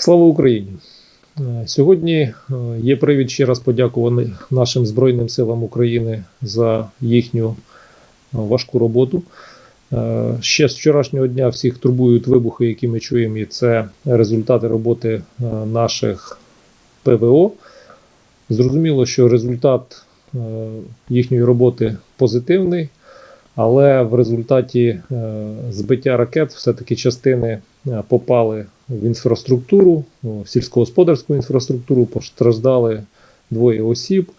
Слава Україні! Е, Сьогодні е, є привід ще раз подякувати нашим Збройним силам України за їхню е, важку роботу. Ще з вчорашнього дня всіх турбують вибухи, які ми чуємо, і це результати роботи наших ПВО. Зрозуміло, що результат їхньої роботи позитивний, але в результаті е, збиття ракет все-таки частини е, попали в інфраструктуру, в сільськогосподарську інфраструктуру, постраждали двоє осіб.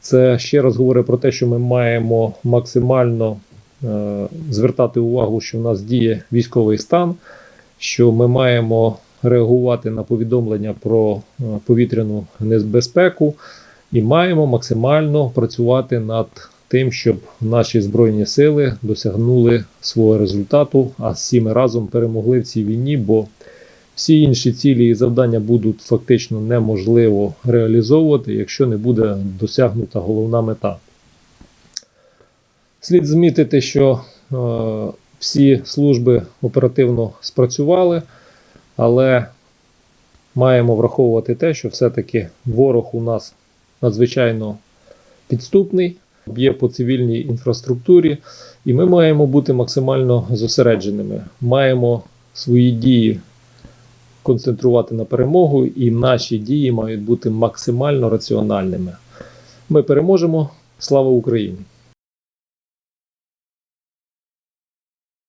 Це ще раз говорить про те, що ми маємо максимально е, звертати увагу, що в нас діє військовий стан, що ми маємо реагувати на повідомлення про повітряну небезпеку і маємо максимально працювати над тим, щоб наші збройні сили досягнули свого результату, а всі ми разом перемогли в цій війні, бо всі інші цілі і завдання будуть фактично неможливо реалізовувати, якщо не буде досягнута головна мета. Слід змітити, що е, всі служби оперативно спрацювали, але маємо враховувати те, що все-таки ворог у нас надзвичайно підступний, б'є по цивільній інфраструктурі, і ми маємо бути максимально зосередженими. Маємо свої дії концентрувати на перемогу, і наші дії мають бути максимально раціональними. Ми переможемо. Слава Україні!